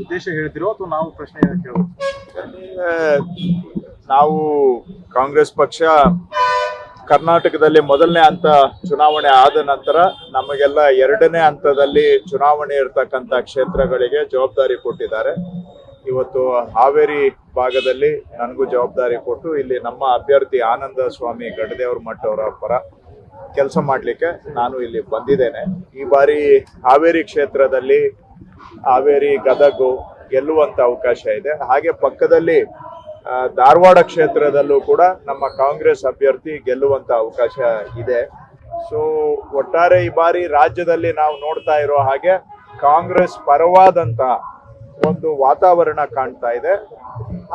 ಉದ್ದೇಶ ಹೇಳ್ತಿರೋ ಅಥವಾ ನಾವು ಪ್ರಶ್ನೆ ಕೇಳೋದು? ಆ, ನಾವು ಕಾಂಗ್ರೆಸ್ ಪಕ್ಷ ಕರ್ನಾಟಕದಲ್ಲಿ ಮೊದಲನೇ ಹಂತ ಚುನಾವಣೆ ಆದ ನಂತರ ನಮಗೆಲ್ಲ ಎರಡನೇ ಹಂತದಲ್ಲಿ ಚುನಾವಣೆ ಇರತಕ್ಕಂಥ ಕ್ಷೇತ್ರಗಳಿಗೆ ಜವಾಬ್ದಾರಿ ಕೊಟ್ಟಿದ್ದಾರೆ. ಇವತ್ತು ಹಾವೇರಿ ಭಾಗದಲ್ಲಿ ನನಗೂ ಜವಾಬ್ದಾರಿ ಕೊಟ್ಟು ಇಲ್ಲಿ ನಮ್ಮ ಅಭ್ಯರ್ಥಿ ಆನಂದ ಸ್ವಾಮಿ ಗಡದೇವ್ರ ಮಠ ಅವರ ಪರ ಕೆಲಸ ಮಾಡಲಿಕ್ಕೆ ನಾನು ಇಲ್ಲಿ ಬಂದಿದ್ದೇನೆ. ಈ ಬಾರಿ ಹಾವೇರಿ ಕ್ಷೇತ್ರದಲ್ಲಿ ಹಾವೇರಿ, ಗದಗು ಗೆಲ್ಲುವಂತ ಅವಕಾಶ ಇದೆ. ಹಾಗೆ ಪಕ್ಕದಲ್ಲಿ ಧಾರವಾಡ ಕ್ಷೇತ್ರದಲ್ಲೂ ಕೂಡ ನಮ್ಮ ಕಾಂಗ್ರೆಸ್ ಅಭ್ಯರ್ಥಿ ಗೆಲ್ಲುವಂತ ಅವಕಾಶ ಇದೆ. ಸೊ ಒಟ್ಟಾರೆ ಈ ಬಾರಿ ರಾಜ್ಯದಲ್ಲಿ ನಾವು ನೋಡ್ತಾ ಇರೋ ಹಾಗೆ ಕಾಂಗ್ರೆಸ್ ಪರವಾದಂತ ಒಂದು ವಾತಾವರಣ ಕಾಣ್ತಾ ಇದೆ.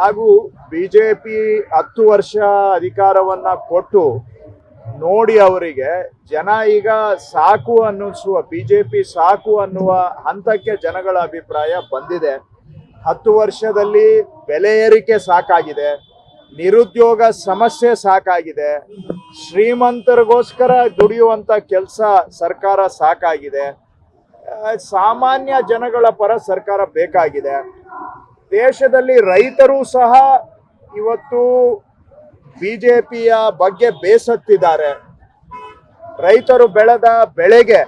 ಹಾಗೂ ಬಿಜೆಪಿ ಹತ್ತು ವರ್ಷ ಅಧಿಕಾರವನ್ನ ಕೊಟ್ಟು ನೋಡಿ ಅವರಿಗೆ, ಜನ ಈಗ ಸಾಕು ಅನ್ನಿಸುವ, ಬಿಜೆಪಿ ಸಾಕು ಅನ್ನುವ ಹಂತಕ್ಕೆ ಜನಗಳ ಅಭಿಪ್ರಾಯ ಬಂದಿದೆ. ಹತ್ತು ವರ್ಷದಲ್ಲಿ ಬೆಲೆ ಏರಿಕೆ ಸಾಕಾಗಿದೆ, ನಿರುದ್ಯೋಗ ಸಮಸ್ಯೆ ಸಾಕಾಗಿದೆ, ಶ್ರೀಮಂತರಿಗೋಸ್ಕರ ದುಡಿಯುವಂತ ಕೆಲಸ ಸರ್ಕಾರ ಸಾಕಾಗಿದೆ. ಸಾಮಾನ್ಯ ಜನಗಳ ಪರ ಸರ್ಕಾರ ಬೇಕಾಗಿದೆ. ದೇಶದಲ್ಲಿ ರೈತರು ಸಹ ಇವತ್ತು ಬಿಜೆಪಿಯ ಬಗ್ಗೆ ಬೇಸತ್ತಿದ್ದಾರೆ. ರೈತರು ಬೆಳೆದ ಬೆಳೆಗೆ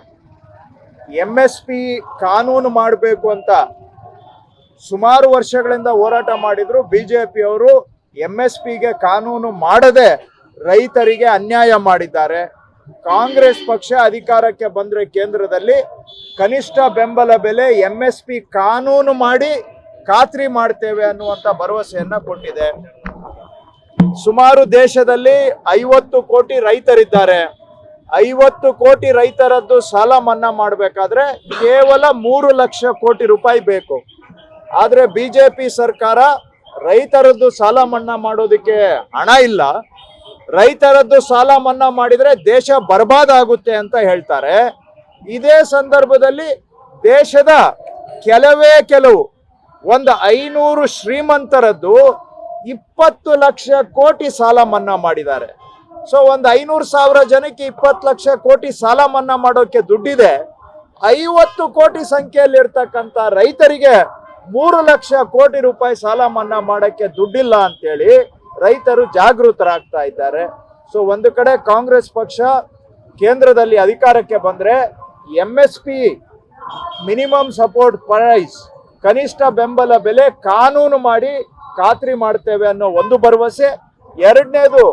ಎಂ ಎಸ್ ಪಿ ಕಾನೂನು ಮಾಡಬೇಕು ಅಂತ ಸುಮಾರು ವರ್ಷಗಳಿಂದ ಹೋರಾಟ ಮಾಡಿದ್ರು. ಬಿಜೆಪಿಯವರು ಎಂ ಎಸ್ ಪಿಗೆ ಕಾನೂನು ಮಾಡದೆ ರೈತರಿಗೆ ಅನ್ಯಾಯ ಮಾಡಿದ್ದಾರೆ. ಕಾಂಗ್ರೆಸ್ ಪಕ್ಷ ಅಧಿಕಾರಕ್ಕೆ ಬಂದ್ರೆ ಕೇಂದ್ರದಲ್ಲಿ ಕನಿಷ್ಠ ಬೆಂಬಲ ಬೆಲೆ ಎಂ ಎಸ್ ಪಿ ಕಾನೂನು ಮಾಡಿ ಖಾತ್ರಿ ಮಾಡ್ತೇವೆ ಅನ್ನುವಂತ ಭರವಸೆಯನ್ನ ಕೊಟ್ಟಿದೆ. ಸುಮಾರು ದೇಶದಲ್ಲಿ ಐವತ್ತು ಕೋಟಿ ರೈತರಿದ್ದಾರೆ. ಐವತ್ತು ಕೋಟಿ ರೈತರದ್ದು ಸಾಲ ಮನ್ನಾ ಮಾಡಬೇಕಾದ್ರೆ ಕೇವಲ ಮೂರು ಲಕ್ಷ ಕೋಟಿ ರೂಪಾಯಿ ಬೇಕು. ಆದ್ರೆ ಬಿಜೆಪಿ ಸರ್ಕಾರ ರೈತರದ್ದು ಸಾಲ ಮನ್ನಾ ಮಾಡೋದಕ್ಕೆ ಹಣ ಇಲ್ಲ. ರೈತರದ್ದು ಸಾಲ ಮನ್ನಾ ಮಾಡಿದ್ರೆ ದೇಶ ಬರ್ಬಾದ್ ಆಗುತ್ತೆ ಅಂತ ಹೇಳ್ತಾರೆ. ಇದೇ ಸಂದರ್ಭದಲ್ಲಿ ದೇಶದ ಕೆಲವೇ ಕೆಲವು, ಒಂದು ಐನೂರು ಶ್ರೀಮಂತರದ್ದು ಇಪ್ಪತ್ತು ಲಕ್ಷ ಕೋಟಿ ಸಾಲ ಮನ್ನಾ ಮಾಡಿದ್ದಾರೆ. ಸೊ ಒಂದು ಐನೂರು ಸಾವಿರ ಜನಕ್ಕೆ ಇಪ್ಪತ್ತು ಲಕ್ಷ ಕೋಟಿ ಸಾಲ ಮನ್ನಾ ಮಾಡೋಕೆ ದುಡ್ಡಿದೆ. ಐವತ್ತು ಕೋಟಿ ಸಂಖ್ಯೆಯಲ್ಲಿ ಇರ್ತಕ್ಕಂಥ ರೈತರಿಗೆ ಮೂರು ಲಕ್ಷ ಕೋಟಿ ರೂಪಾಯಿ ಸಾಲ ಮನ್ನಾ ಮಾಡೋಕ್ಕೆ ದುಡ್ಡಿಲ್ಲ ಅಂತೇಳಿ ರೈತರು ಜಾಗೃತರಾಗ್ತಾ ಇದ್ದಾರೆ. ಸೊ ಒಂದು ಕಡೆ ಕಾಂಗ್ರೆಸ್ ಪಕ್ಷ ಕೇಂದ್ರದಲ್ಲಿ ಅಧಿಕಾರಕ್ಕೆ ಬಂದರೆ M S P minimum support price ಕನಿಷ್ಠ ಬೆಂಬಲ ಬೆಲೆ ಕಾನೂನು ಮಾಡಿ ಖಾತ್ರಿ ಮಾಡ್ತೇವೆ ಅನ್ನೋ ಒಂದು ಭರವಸೆ. ಎರಡನೇದು,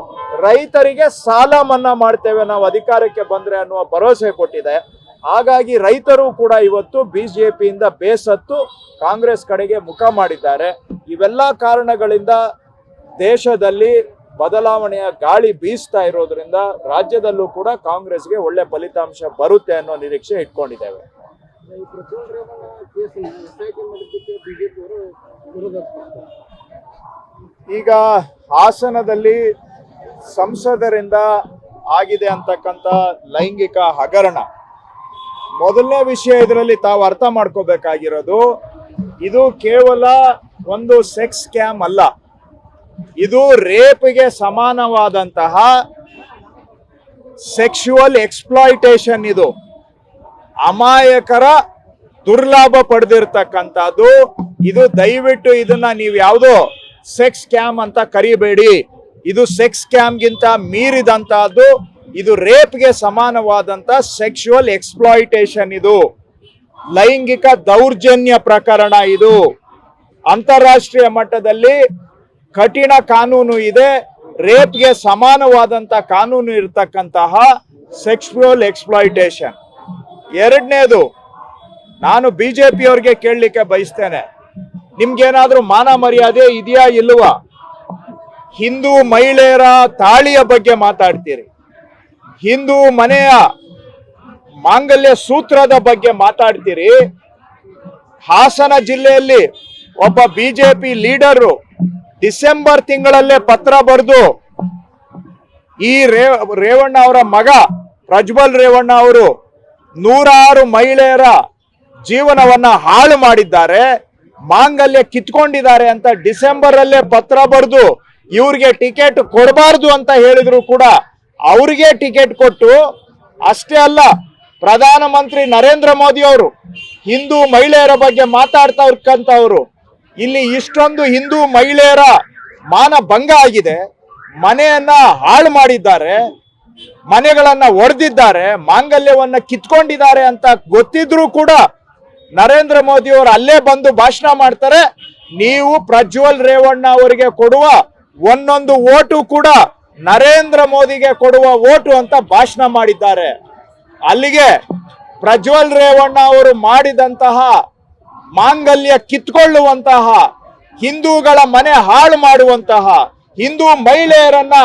ರೈತರಿಗೆ ಸಾಲ ಮನ್ನಾ ಮಾಡ್ತೇವೆ ನಾವು ಅಧಿಕಾರಕ್ಕೆ ಬಂದ್ರೆ ಅನ್ನುವ ಭರವಸೆ ಕೊಟ್ಟಿದೆ. ಹಾಗಾಗಿ ರೈತರು ಕೂಡ ಇವತ್ತು ಬಿಜೆಪಿಯಿಂದ ಬೇಸತ್ತು ಕಾಂಗ್ರೆಸ್ ಕಡೆಗೆ ಮುಖ ಮಾಡಿದ್ದಾರೆ. ಇವೆಲ್ಲ ಕಾರಣಗಳಿಂದ ದೇಶದಲ್ಲಿ ಬದಲಾವಣೆಯ ಗಾಳಿ ಬೀಸ್ತಾ ಇರೋದ್ರಿಂದ ರಾಜ್ಯದಲ್ಲೂ ಕೂಡ ಕಾಂಗ್ರೆಸ್ಗೆ ಒಳ್ಳೆ ಫಲಿತಾಂಶ ಬರುತ್ತೆ ಅನ್ನೋ ನಿರೀಕ್ಷೆ ಇಟ್ಕೊಂಡಿದ್ದೇವೆ. ಈ ಬಿಜೆಪಿ ಅವರು ವಿರೋಧ ಈಗ ಹಾಸನದಲ್ಲಿ ಸಂಸದರಿಂದ ಆಗಿದೆ ಅಂತಕ್ಕಂಥ ಲೈಂಗಿಕ ಹಗರಣ. ಮೊದಲನೇ ವಿಷಯ ಇದರಲ್ಲಿ ತಾವು ಅರ್ಥ ಮಾಡ್ಕೋಬೇಕಾಗಿರೋದು, ಇದು ಕೇವಲ ಒಂದು ಸೆಕ್ಸ್ ಸ್ಕ್ಯಾಮ್ ಅಲ್ಲ. ಇದು ರೇಪ್ಗೆ ಸಮಾನವಾದಂತಹ ಸೆಕ್ಷುವಲ್ ಎಕ್ಸ್ಪ್ಲಾಯಿಟೇಷನ್ ಇದು. ಅಮಾಯಕರ ದುರ್ಲಾಭ ಪಡೆದಿರ್ತಕ್ಕಂಥದ್ದು. ಇದು ದಯವಿಟ್ಟು ಇದನ್ನ ನೀವು ಯಾವುದೋ ಸೆಕ್ಸ್ ಸ್ಕ್ಯಾಮ್ ಅಂತ ಕರಿಬೇಡಿ. ಇದು ಸೆಕ್ಸ್ ಸ್ಕ್ಯಾಮ್ಗಿಂತ ಮೀರಿದಂತಹದ್ದು ಇದು ರೇಪ್ಗೆ ಸಮಾನವಾದಂತ ಸೆಕ್ಷುವಲ್ ಎಕ್ಸ್ಪ್ಲಾಯಿಟೇಷನ್ ಇದು. ಲೈಂಗಿಕ ದೌರ್ಜನ್ಯ ಪ್ರಕರಣ ಇದು. ಅಂತಾರಾಷ್ಟ್ರೀಯ ಮಟ್ಟದಲ್ಲಿ ಕಠಿಣ ಕಾನೂನು ಇದೆ. ರೇಪ್ಗೆ ಸಮಾನವಾದಂತ ಕಾನೂನು ಇರತಕ್ಕಂತಹ ಸೆಕ್ಷುವಲ್ ಎಕ್ಸ್ಪ್ಲಾಯಿಟೇಷನ್. ಎರಡನೇದು, ನಾನು ಬಿಜೆಪಿಯವ್ರಿಗೆ ಕೇಳಲಿಕ್ಕೆ ಬಯಸ್ತೇನೆ. ನಿಮ್ಗೇನಾದ್ರೂ ಮಾನ ಮರ್ಯಾದೆ ಇದೆಯಾ ಇಲ್ವಾ? ಹಿಂದೂ ಮಹಿಳೆಯರ ತಾಳಿಯ ಬಗ್ಗೆ ಮಾತಾಡ್ತೀರಿ. ಹಿಂದೂ ಮನೆಯ ಮಾಂಗಲ್ಯ ಸೂತ್ರದ ಬಗ್ಗೆ ಮಾತಾಡ್ತೀರಿ. ಹಾಸನ ಜಿಲ್ಲೆಯಲ್ಲಿ ಒಬ್ಬ ಬಿಜೆಪಿ ಲೀಡರು ಡಿಸೆಂಬರ್ ತಿಂಗಳಲ್ಲೇ ಪತ್ರ ಬರೆದು, ಈ ರೇವಣ್ಣ ಅವರ ಮಗ ಪ್ರಜ್ವಲ್ ರೇವಣ್ಣ ಅವರು ನೂರಾರು ಮಹಿಳೆಯರ ಜೀವನವನ್ನ ಹಾಳು ಮಾಡಿದ್ದಾರೆ, ಮಾಂಗಲ್ಯ ಕಿತ್ಕೊಂಡಿದ್ದಾರೆ ಅಂತ ಡಿಸೆಂಬರ್ ಅಲ್ಲೇ ಪತ್ರ ಬರೆದು ಇವ್ರಿಗೆ ಟಿಕೆಟ್ ಕೊಡಬಾರ್ದು ಅಂತ ಹೇಳಿದ್ರು ಕೂಡ ಅವ್ರಿಗೆ ಟಿಕೆಟ್ ಕೊಟ್ಟು, ಅಷ್ಟೇ ಅಲ್ಲ, ಪ್ರಧಾನಮಂತ್ರಿ ನರೇಂದ್ರ ಮೋದಿ ಅವರು ಹಿಂದೂ ಮಹಿಳೆಯರ ಬಗ್ಗೆ ಮಾತಾಡ್ತಕ್ಕಂಥವ್ರು ಇಲ್ಲಿ ಇಷ್ಟೊಂದು ಹಿಂದೂ ಮಹಿಳೆಯರ ಮಾನ ಭಂಗ ಆಗಿದೆ, ಮನೆಯನ್ನ ಹಾಳು ಮಾಡಿದ್ದಾರೆ ಮನೆಗಳನ್ನ ಒಡೆದಿದ್ದಾರೆ, ಮಾಂಗಲ್ಯವನ್ನ ಕಿತ್ಕೊಂಡಿದ್ದಾರೆ ಅಂತ ಗೊತ್ತಿದ್ರೂ ಕೂಡ ನರೇಂದ್ರ ಮೋದಿ ಅವರು ಅಲ್ಲೇ ಬಂದು ಭಾಷಣ ಮಾಡ್ತಾರೆ. ನೀವು ಪ್ರಜ್ವಲ್ ರೇವಣ್ಣ ಅವರಿಗೆ ಕೊಡುವ ಒಂದೊಂದು ಓಟು ಕೂಡ ನರೇಂದ್ರ ಮೋದಿಗೆ ಕೊಡುವ ಓಟು ಅಂತ ಭಾಷಣ ಮಾಡಿದ್ದಾರೆ. ಅಲ್ಲಿಗೆ ಪ್ರಜ್ವಲ್ ರೇವಣ್ಣ ಅವರು ಮಾಡಿದಂತಹ ಮಾಂಗಲ್ಯ ಕಿತ್ಕೊಳ್ಳುವಂತಹ, ಹಿಂದೂಗಳ ಮನೆ ಹಾಳು ಮಾಡುವಂತಹ, ಹಿಂದೂ ಮಹಿಳೆಯರನ್ನ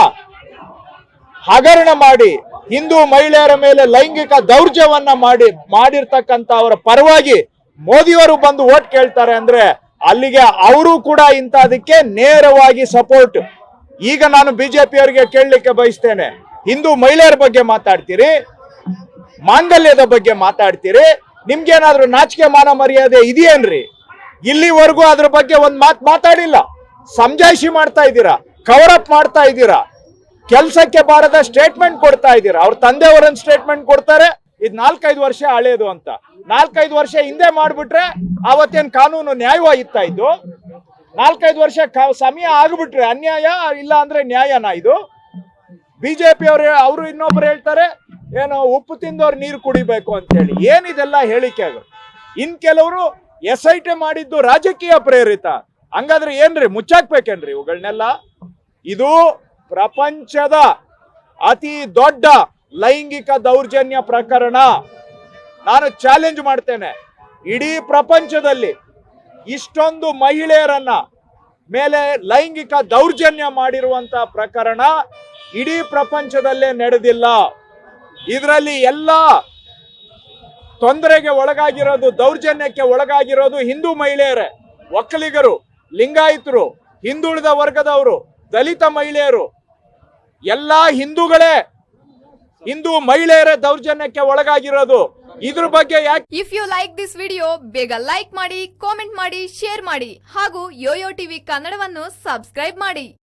ಹಗರಣ ಮಾಡಿ, ಹಿಂದೂ ಮಹಿಳೆಯರ ಮೇಲೆ ಲೈಂಗಿಕ ದೌರ್ಜವನ್ನ ಮಾಡಿ, ಮಾಡಿರ್ತಕ್ಕಂಥ ಅವರ ಪರವಾಗಿ ಮೋದಿಯವರು ಬಂದು ಓಟ್ ಕೇಳ್ತಾರೆ ಅಂದ್ರೆ ಅಲ್ಲಿಗೆ ಅವರು ಕೂಡ ಇಂಥದಕ್ಕೆ ನೇರವಾಗಿ ಸಪೋರ್ಟ್ ಈಗ ನಾನು ಬಿಜೆಪಿಯವರಿಗೆ ಕೇಳಲಿಕ್ಕೆ ಬಯಸ್ತೇನೆ. ಹಿಂದೂ ಮಹಿಳೆಯರ ಬಗ್ಗೆ ಮಾತಾಡ್ತೀರಿ, ಮಾಂಗಲ್ಯದ ಬಗ್ಗೆ ಮಾತಾಡ್ತೀರಿ, ನಿಮ್ಗೇನಾದ್ರೂ ನಾಚಿಕೆ ಮಾನ ಮರ್ಯಾದೆ ಇದೆಯೇನ್ರಿ ಇಲ್ಲಿವರೆಗೂ ಅದ್ರ ಬಗ್ಗೆ ಒಂದ್ ಮಾತು ಮಾತಾಡಿಲ್ಲ. ಸಮಜಾಯಿಷಿ ಮಾಡ್ತಾ ಇದ್ದೀರಾ? ಕವರ್ ಅಪ್ ಮಾಡ್ತಾ ಇದ್ದೀರಾ? ಕೆಲಸಕ್ಕೆ ಬಾರದ ಸ್ಟೇಟ್ಮೆಂಟ್ ಕೊಡ್ತಾ ಇದ್ದೀರಾ? ಅವ್ರ ತಂದೆಯವರನ್ನ ಸ್ಟೇಟ್ಮೆಂಟ್ ಕೊಡ್ತಾರೆ. ಇದು ನಾಲ್ಕೈದು ವರ್ಷ ಹಳೇದು ಅಂತ. ನಾಲ್ಕೈದು ವರ್ಷ ಹಿಂದೆ ಮಾಡ್ಬಿಟ್ರೆ ಅವತ್ತೇನ್ ಕಾನೂನು ನ್ಯಾಯವಾಗಿತ್ತಾ ಇದ್ದು ನಾಲ್ಕೈದು ವರ್ಷ ಸಮಯ ಆಗ್ಬಿಟ್ರೆ ಅನ್ಯಾಯ, ಇಲ್ಲ ಅಂದ್ರೆ ನ್ಯಾಯನಾ ಇದು? ಬಿಜೆಪಿ ಅವರು ಅವರು ಇನ್ನೊಬ್ರು ಹೇಳ್ತಾರೆ, ಏನು ಉಪ್ಪು ತಿಂದವ್ರು ನೀರು ಕುಡಿಬೇಕು ಅಂತ ಹೇಳಿ ಏನಿದೆಲ್ಲ ಹೇಳಿಕೆಗಳು ಇನ್ ಕೆಲವರು ಎಸ್ ಐ ಟಿ ಮಾಡಿದ್ದು ರಾಜಕೀಯ ಪ್ರೇರಿತ. ಹಂಗಾದ್ರೆ ಏನ್ರಿ, ಮುಚ್ಚಾಕ್ಬೇಕೇನ್ರಿ ಇವುಗಳನ್ನೆಲ್ಲ ಇದು ಪ್ರಪಂಚದ ಅತಿ ದೊಡ್ಡ ಲೈಂಗಿಕ ದೌರ್ಜನ್ಯ ಪ್ರಕರಣ ನಾನು ಚಾಲೆಂಜ್ ಮಾಡ್ತೇನೆ. ಇಡೀ ಪ್ರಪಂಚದಲ್ಲಿ ಇಷ್ಟೊಂದು ಮಹಿಳೆಯರನ್ನ ಮೇಲೆ ಲೈಂಗಿಕ ದೌರ್ಜನ್ಯ ಮಾಡಿರುವಂತ ಪ್ರಕರಣ ಇಡೀ ಪ್ರಪಂಚದಲ್ಲೇ ನಡೆದಿಲ್ಲ. ಇದರಲ್ಲಿ ಎಲ್ಲ ತೊಂದರೆಗೆ ಒಳಗಾಗಿರೋದು, ದೌರ್ಜನ್ಯಕ್ಕೆ ಒಳಗಾಗಿರೋದು ಹಿಂದೂ ಮಹಿಳೆಯರೇ. ಒಕ್ಕಲಿಗರು, ಲಿಂಗಾಯಿತರು, ಹಿಂದುಳಿದ ವರ್ಗದವರು, ದಲಿತ ಮಹಿಳೆಯರು ಎಲ್ಲಾ ಹಿಂದೂಗಳೇ, ಹಿಂದೂ ಮಹಿಳೆಯರ ದೌರ್ಜನ್ಯಕ್ಕೆ ಒಳಗಾಗಿರೋದು. ಇದ್ರ ಬಗ್ಗೆ ಯಾಕೆ if you like this video ಬೇಗ ಲೈಕ್ ಮಾಡಿ ಕಾಮೆಂಟ್ ಮಾಡಿ ಶೇರ್ ಮಾಡಿ, ಹಾಗೂ ಯೋಯೋ ಟಿವಿ ಕನ್ನಡವನ್ನು ಸಬ್ಸ್ಕ್ರೈಬ್ ಮಾಡಿ.